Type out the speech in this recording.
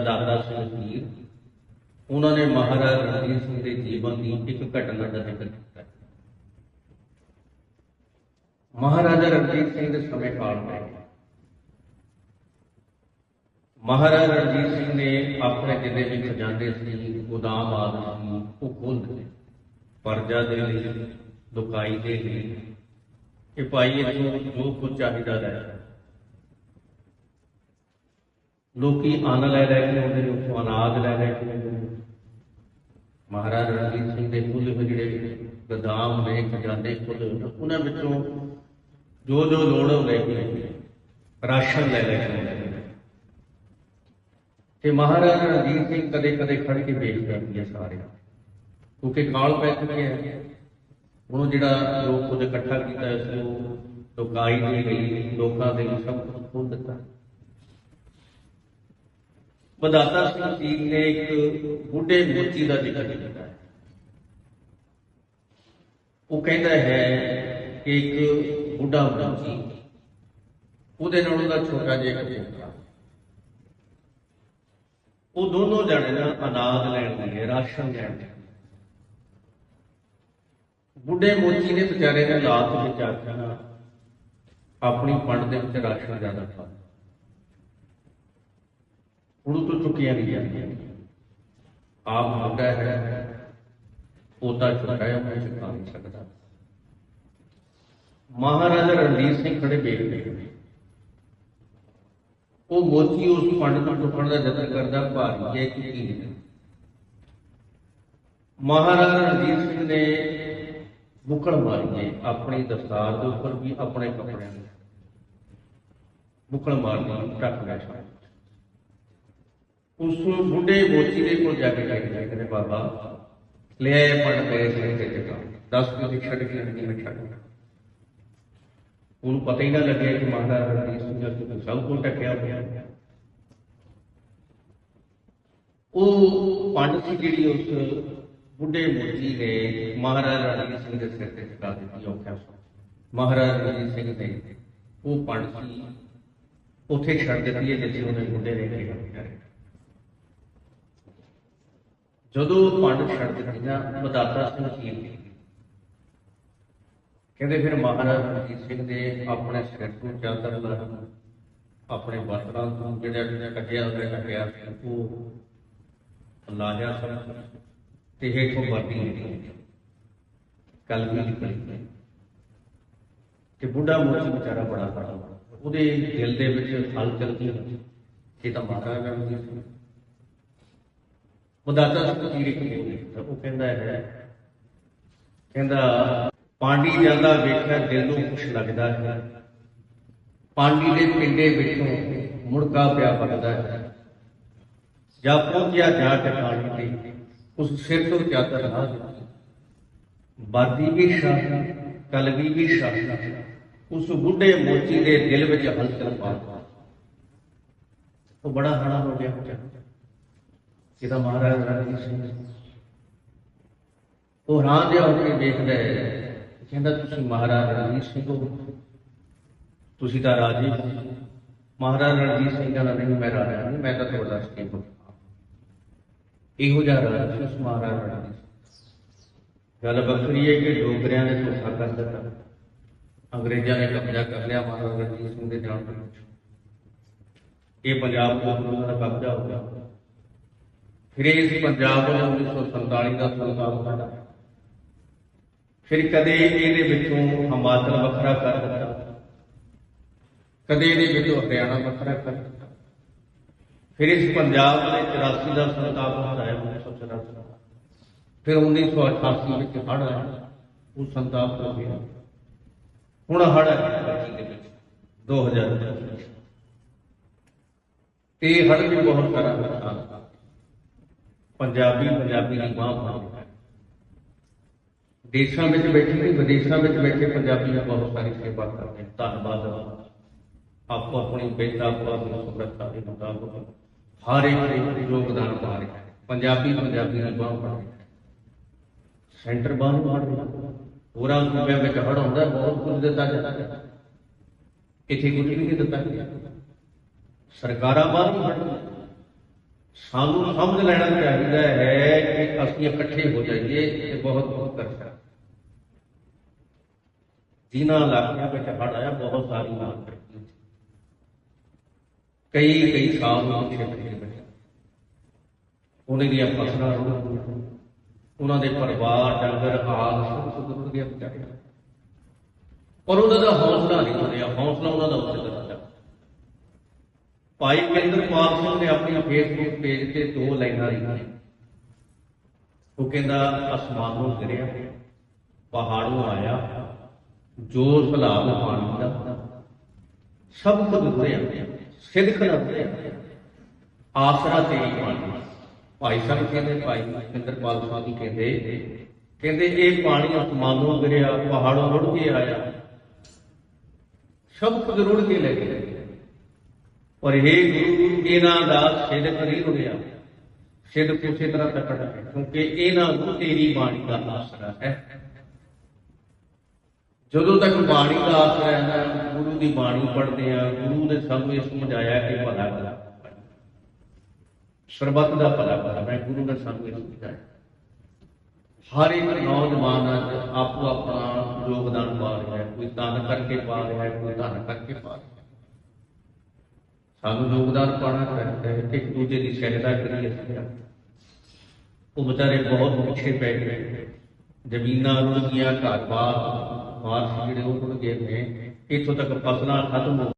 ਦਾਦਾ ਸਿੰਘ ਵੀਰ ਉਹਨਾਂ ਨੇ ਮਹਾਰਾਜਾ ਰਣਜੀਤ ਸਿੰਘ ਦੇ ਜੀਵਨ ਦੀ ਇੱਕ ਘਟਨਾ ਦਾ ਜ਼ਿਕਰ ਕੀਤਾ। ਮਹਾਰਾਜਾ ਰਣਜੀਤ ਸਿੰਘ ਦੇ ਸਮੇਂ ਕਾਲ ਵਿੱਚ ਮਹਾਰਾਜਾ ਰਣਜੀਤ ਸਿੰਘ ਨੇ ਆਪਣੇ ਜਿੰਨੇ ਵੀ ਖਜ਼ਾਨੇ ਸੀ, ਗੋਦਾਮ ਆਦਿ ਸੀ, ਉਹ ਖੋਲ੍ਹ ਦਿੱਤੇ। ਪਰਜਾ ਦੇ ਲਈ ਦੁਕਾਈ ਦੇ ਲਈ, ਕਿ ਭਾਈ ਇਹਨੂੰ ਜੋ ਕੁਝ ਚਾਹੀਦਾ ਹੈ ਲੋਕੀ ਅੰਨ ਲੈ ਲੈ ਕੇ ਆਉਂਦੇ ਨੇ, ਉੱਥੋਂ ਅਨਾਜ ਲੈ ਲੈ ਕੇ ਆਉਂਦੇ ਨੇ। ਮਹਾਰਾਜ ਰਣਜੀਤ ਸਿੰਘ ਦੇ ਖੁੱਲੇ ਹੋਏ ਜਿਹੜੇ ਗੋਦਾਮ ਨੇ, ਖਜ਼ਾਨੇ ਖੁੱਲੇ ਉਹਨਾਂ ਵਿੱਚੋਂ ਜੋ ਜੋ ਲੋੜ ਲੈ ਕੇ ਆਉਂਦੇ ਨੇ। ਰਾਸ਼ਨ ਲੈ ਲੈ ਕੇ ਆਉਂਦੇ ਤੇ ਮਹਾਰਾਜ ਰਣਜੀਤ ਸਿੰਘ ਕਦੇ ਕਦੇ ਖੜ ਕੇ ਵੇਖਦੇ ਹੁੰਦੇ ਸਾਰੇ ਕਿਉਂਕਿ ਕਾਲ ਪੈ ਚੁੱਕਿਆ ਹੈ। ਉਹਨੂੰ ਜਿਹੜਾ ਲੋਕ ਉਹਦੇ ਇਕੱਠਾ ਕੀਤਾ ਇਸ ਨੂੰ ਲੋਕਾਈ ਦੇ ਲਈ ਲੋਕਾਂ ਦੇ ਲਈ ਸਭ ਕੁਝ ਖੋਲ ਦਿੱਤਾ। ਬਦਾਤਾ ਸਿੰਘ ਜੀ ਨੇ, ਇੱਕ ਬੁੱਢੇ ਮੋਚੀ ਦਾ ਜ਼ਿਕਰ ਕੀਤਾ ਹੈ। ਉਹ ਕਹਿੰਦਾ ਹੈ ਕਿ ਇੱਕ ਬੁੱਢਾ ਮੋਚੀ ਉਹਦੇ ਨਾਲ ਉਹਦਾ ਛੋਟਾ ਜਿਹਾ ਇੱਕ ਪੁੱਤਰ ਉਹ ਦੋਨੋਂ ਜਣੇ ਨਾ ਅਨਾਜ ਲੈਣ ਗਏ ਰਾਸ਼ਨ ਲੈਣ ਗਏ ਬੁੱਢੇ ਮੋਚੀ ਨੇ ਵਿਚਾਰੇ ਨੇ ਲਾਤ ਵਿੱਚ ਆਖਿਆ ਆਪਣੀ ਪੰਡ ਦੇ ਵਿੱਚ ਰਾਸ਼ਨ ਜ਼ਿਆਦਾ ਖਾ ਹੁਣ ਤੋਂ ਚੁੱਕੀਆਂ ਨਹੀਂ ਜਾਂਦੀਆਂ। ਆਪ ਮੁੰਡਾ ਹੈ, ਪੋਤਾ ਛੋਟਾ ਹੈ ਮੈਂ ਚੁਕਾ ਨਹੀਂ ਸਕਦਾ। ਮਹਾਰਾਜਾ ਰਣਜੀਤ ਸਿੰਘ ਖੜੇ ਵੇਖਦੇ ਉਹ ਮੋਤੀ ਉਸ ਪੰਡ ਨੂੰ ਚੁੱਕਣ ਦਾ ਯਤਨ ਕਰਦਾ, ਭਾਰੀ ਹੈ ਕਿ ਕੀ ਹੈ ਮਹਾਰਾਜਾ ਰਣਜੀਤ ਸਿੰਘ ਨੇ ਮੁਕੜ ਮਾਰੀਏ ਆਪਣੀ ਦਸਤਾਰ ਦੇ ਉੱਪਰ ਵੀ ਆਪਣੇ ਕੱਪੜਿਆਂ ਦੇ ਮੁਕੜ ਮਾਰਨੀ ਟੱਕ ਗਿਆ ਉਸ ਬੁੱਢੇ ਮੋਚੀ ਦੇ ਕੋਲ ਜਾ ਕੇ ਕਹਿੰਦੇ ਕਹਿੰਦੇ ਬਾਬਾ, ਲੈ ਆਏ ਮੇਰੇ ਸਿਰ ਤੇ ਟਿਕਾ 10 ਮਿੰਟ ਛੱਡ ਕੇ ਨਹੀਂ ਮੈਂ ਛੱਡ ਉਹਨੂੰ ਪਤਾ ਹੀ ਨਾ ਲੱਗਿਆ ਕਿ ਮਹਾਰਾਜਾ ਰਣਜੀਤ ਸਿੰਘ ਜੀ ਸਭ ਕੁਝ ਟੱਕਿਆ ਹੋਇਆ। ਉਹ ਪੰਡ ਸੀ ਜਿਹੜੀ ਉਸ ਬੁੱਢੇ ਮੋਚੀ ਨੇ ਮਹਾਰਾਜਾ ਰਣਜੀਤ ਸਿੰਘ ਦੇ ਸਿਰ ਤੇ ਟਿਕਾ ਦਿੱਤੀ ਔਖਿਆ ਸੋ। ਮਹਾਰਾਜਾ ਰਣਜੀਤ ਸਿੰਘ ਨੇ ਉਹ ਪੰਡ ਸੀ, ਉੱਥੇ ਛੱਡ ਦਿੱਤੀ ਹੈ, ਜਿੱਥੇ ਉਹਨੇ ਬੁੱਢੇ ਨੇ ਕਿਹਾ ਜਦੋਂ ਪੰਡ ਛੱਡ ਦਿੱਤੀ ਨਾ ਮਦਾਤਾ ਸਿੰਘ ਜੀ ਕਹਿੰਦੇ, ਫਿਰ ਮਹਾਰਾਜਾ ਰਣਜੀਤ ਸਿੰਘ ਦੇ ਆਪਣੇ ਸਿਰ ਤੋਂ ਚਾਦਰ ਲਾ ਆਪਣੇ ਵਸਤਰਾਂ ਤੋਂ ਜਿਹੜਾ ਜਿਹੜਾ ਕੱਢਿਆ ਉਹਨੇ ਕੱਢਿਆ ਉਹ ਲਾਹਿਆ ਸਭ ਤੇ ਹੇਠੋਂ ਵਰਦੀ ਨਿਕਲੀ ਕਲ ਵੀ ਨਿਕਲੀ ਤੇ ਬੁੱਢਾ ਮੋਚੀ ਵਿਚਾਰਾ ਬੜਾ ਖੜਾ ਉਹਦੇ ਦਿਲ ਦੇ ਵਿੱਚ ਹਲ ਚਲਦੀ ਕਿ ਤਾਂ ਮਹਾਰਾਜਾ ਰਣਜੀਤ ਸਿੰਘ ਮਦਾਤਾ ਸਿੰਘ ਜੀ ਨੇ ਉਹ ਕਹਿੰਦਾ ਹੈ, ਕਹਿੰਦਾ, ਪਾਂਡੀ ਜਾਂਦਾ ਵੇਖਿਆ ਦਿਲ ਨੂੰ ਖੁਸ਼ ਲੱਗਦਾ ਹੈ। ਪਾਂਡੀ ਦੇ ਪਿੰਡੇ ਵਿੱਚੋਂ ਮੁੜਕਾ ਪਿਆ ਵਗਦਾ ਹੈ। ਜਾ ਪਹੁੰਚਿਆ ਜਾ ਟਿਕਾਣੇ ਤੇ, ਉਸ ਸਿਰ ਤੋਂ ਚਾਦਰ ਲਾ ਬਾਦੀ ਵੀ ਸ਼ਾਹ, ਕਲਵੀ ਵੀ ਸ਼ਾਹ, ਉਸ ਬੁੱਢੇ ਮੋਚੀ ਦੇ ਦਿਲ ਵਿੱਚ ਹਲਚਲ ਪਾ ਉਹ ਬੜਾ ਹਣਾ ਹੋ ਗਿਆ ਜਿਹਦਾ ਮਹਾਰਾਜ ਰਣਜੀਤ ਸਿੰਘ ਉਹ ਰਾਂ ਦੇ ਹੋ ਕੇ ਵੇਖਦਾ ਹੈ, ਕਹਿੰਦਾ, ਤੁਸੀਂ ਮਹਾਰਾਜ ਰਣਜੀਤ ਸਿੰਘ ਹੋ। ਤੁਸੀਂ ਤਾਂ ਰਾਜੇ ਹੋ। ਮਹਾਰਾਜ ਰਣਜੀਤ ਸਿੰਘ ਕਹਿੰਦਾ, ਨਹੀਂ, ਮੈਂ ਰਾਜਾ ਨਹੀਂ, ਮੈਂ ਤਾਂ ਤੁਹਾਡਾ ਸੇਵਕ ਹਾਂ। ਇਹੋ ਜਿਹਾ ਰਾਜਾ ਸੀ ਉਸ ਮਹਾਰਾਜ ਰਣਜੀਤ ਸਿੰਘ ਗੱਲ ਵੱਖਰੀ ਹੈ ਕਿ ਡੋਗਰਿਆਂ ਨੇ ਧੋਖਾ ਕਰ ਦਿੱਤਾ। ਅੰਗਰੇਜ਼ਾਂ ਨੇ ਕਬਜ਼ਾ ਕਰ ਲਿਆ ਮਹਾਰਾਜ ਰਣਜੀਤ ਸਿੰਘ ਦੇ ਜਾਣ ਦੇ ਵਿੱਚ ਇਹ ਪੰਜਾਬ ਤੋਂ ਉਹਨਾਂ ਦਾ ਕਬਜ਼ਾ ਹੋ ਗਿਆ। ਫਿਰ ਇਸ ਪੰਜਾਬ ਨੇ 1947 ਦਾ ਸੰਵਿਧਾਨ ਬਣਾਇਆ ਫਿਰ ਕਦੇ ਇਹਦੇ ਵਿੱਚੋਂ ਹਿਮਾਚਲ ਵੱਖਰਾ ਕਰ ਦਿੱਤਾ। ਕਦੇ ਇਹਦੇ ਵਿੱਚੋਂ ਹਰਿਆਣਾ ਵੱਖਰਾ ਕਰ ਦਿੱਤਾ। ਫਿਰ ਇਸ ਪੰਜਾਬ ਦੇ 84 ਦਾ ਸੰਤਾਪ ਹੋਇਆ 1984 ਫਿਰ 1988 ਵਿੱਚ ਹੜ੍ਹ ਆਇਆ। ਉਹ ਸੰਤਾਪ ਹੋ ਗਿਆ। ਹੁਣ ਹੜ੍ਹ ਹੈ ਦੇ 2000 ਤੇ ਹੜ੍ਹ ਵੀ ਬਹੁਤ ਕਰਾਂਗਾ। ਪੰਜਾਬੀ ਪੰਜਾਬੀ ਦੀ ਬਾਹ ਫੜ ਦੇਸ਼ਾਂ ਵਿੱਚ ਬੈਠੇ ਨਹੀਂ ਵਿਦੇਸ਼ਾਂ ਵਿੱਚ ਬੈਠੇ ਪੰਜਾਬੀਆਂ ਬਹੁਤ ਸਾਰੀ ਸੇਵਾ ਕਰਦੇ ਹਨ ਧੰਨਵਾਦ। ਆਪੋ ਆਪਣੀ ਬੇਟਾ ਆਪੋ ਆਪਣੀ ਸਮਰੱਥਾ ਦੇ ਮੁਤਾਬਕ ਹਰ ਇੱਕ ਯੋਗਦਾਨ ਪਾ ਰਿਹਾ ਪੰਜਾਬੀ ਪੰਜਾਬੀ ਦੀ ਬਾਹ ਫੜ ਰਿਹਾ ਸੈਂਟਰ ਬਾਹਰ ਨੂੰ ਫੜ ਰਿਹਾ ਹੋਰਾਂ ਸੂਬਿਆਂ ਵਿੱਚ ਹੜ ਹੁੰਦਾ ਬਹੁਤ ਕੁਝ ਦਿੱਤਾ ਜਾਂਦਾ। ਇੱਥੇ ਕੁਝ ਵੀ ਨਹੀਂ ਦਿੱਤਾ ਗਿਆ। ਸਰਕਾਰਾਂ ਬਾਹਰ ਨਹੀਂ ਫੜਦੀਆਂ ਸਾਨੂੰ ਸਮਝ ਲੈਣਾ ਚਾਹੀਦਾ ਹੈ ਕਿ ਅਸੀਂ ਇਕੱਠੇ ਹੋ ਜਾਈਏ ਤੇ ਬਹੁਤ ਬਹੁਤ ਕਰ ਸਕਦੇ ਜਿਨ੍ਹਾਂ ਇਲਾਕਿਆਂ ਵਿੱਚ ਹੜ ਆਇਆ, ਬਹੁਤ ਸਾਰੀ ਮਾਰ ਪਈ ਕਈ ਕਈ ਸਾਲ ਨੂੰ ਪਿੱਛੇ ਪਿੱਛੇ ਬਣੇ ਉਹਨਾਂ ਦੀਆਂ ਫਸਲਾਂ ਰੁੜ ਗਈਆਂ ਉਹਨਾਂ ਦੇ ਪਰਿਵਾਰ, ਡੰਗਰ ਆਲ ਸਭ ਕੁਝ ਗਿਆ ਵਿਚਾਰੇ ਪਰ ਉਹਨਾਂ ਦਾ ਹੌਸਲਾ ਨਹੀਂ ਬਣਿਆ। ਹੌਸਲਾ ਉਹਨਾਂ ਦਾ ਉੱਥੇ ਭਾਈ ਕੇਂਦਰਪਾਲ ਸਿੰਘ ਨੇ ਆਪਣੀ ਫੇਸਬੁੱਕ ਪੇਜ ਤੇ ਦੋ ਲਾਈਨਾਂ ਲਿਖੀਆਂ ਉਹ ਕਹਿੰਦਾ, ਅਸਮਾਨੋਂ ਗਿਰਿਆ, ਪਹਾੜੋਂ ਆਇਆ, ਜ਼ੋਰ ਸਲਾਬ ਪਾਣੀ ਦਾ ਸਭ ਕੁਝ ਰੁੜਿਆ ਸਿੱਧ ਨਾ ਰੁੜਿਆ ਆਸਰਾ ਤੇਰੀ ਪਾਣੀ ਭਾਈ ਸਾਹਿਬ ਕਹਿੰਦੇ, ਭਾਈ ਕੇਂਦਰਪਾਲ ਸਾਹਿਬ ਕਹਿੰਦੇ ਕਹਿੰਦੇ, ਇਹ ਪਾਣੀ ਅਸਮਾਨੋਂ ਗਿਰਿਆ, ਪਹਾੜੋਂ ਰੁੜ ਕੇ ਆਇਆ। ਸਭ ਕੁਝ ਰੁੜ ਕੇ ਲੈ ਗਿਆ। ਪਰ ਇਹ ਗੁਰੂ, ਇਹਨਾਂ ਦਾ ਸਿਦਕ ਨਹੀਂ ਰੁੜਿਆ। ਸਿਦਕ ਉਸੇ ਤਰ੍ਹਾਂ ਤੱਕੜ ਹੈ, ਕਿਉਂਕਿ ਇਹਨਾਂ ਨੂੰ ਤੇਰੀ ਬਾਣੀ ਦਾ ਆਸਰਾ ਹੈ। ਜਦੋਂ ਤੱਕ ਬਾਣੀ ਦਾ ਆਸਰਾ ਹੈ ਗੁਰੂ ਦੀ ਬਾਣੀ ਪੜ੍ਹਦੇ ਆ ਗੁਰੂ ਨੇ ਸਾਨੂੰ ਇਹ ਸਮਝਾਇਆ ਕਿ ਭਲਾ ਭਲਾ। ਸਰਬੱਤ ਦਾ ਭਲਾ ਭਲਾ, ਮੈਂ ਗੁਰੂ ਨੇ ਸਾਨੂੰ ਇਹ ਸਮਝਾਇਆ। ਹਰ ਇੱਕ ਨੌਜਵਾਨ ਅੱਜ ਆਪੋ ਆਪਣਾ ਯੋਗਦਾਨ ਪਾ ਰਿਹਾ ਕੋਈ ਦਾਨ ਕਰਕੇ ਪਾ ਰਿਹਾ ਕੋਈ ਧਨ ਕਰਕੇ ਪਾ ਰਿਹਾ ਸਾਨੂੰ ਯੋਗਦਾਨ ਪਾਉਣਾ ਚਾਹੀਦਾ ਹੈ ਇੱਕ ਦੂਜੇ ਦੀ ਸਹਾਇਤਾ ਕਰੀਏ ਉਹ ਵਿਚਾਰੇ ਬਹੁਤ ਪਿੱਛੇ ਪੈ ਗਏ। ਜ਼ਮੀਨਾਂ ਰੁੜ ਗਈਆਂ ਘਰ ਬਾਰ ਮਾਰ ਜਿਹੜੇ ਉਹ ਰੁੜ ਗਏ ਨੇ। ਇੱਥੋਂ ਤੱਕ ਫਸਲਾਂ ਖਤਮ ਹੋ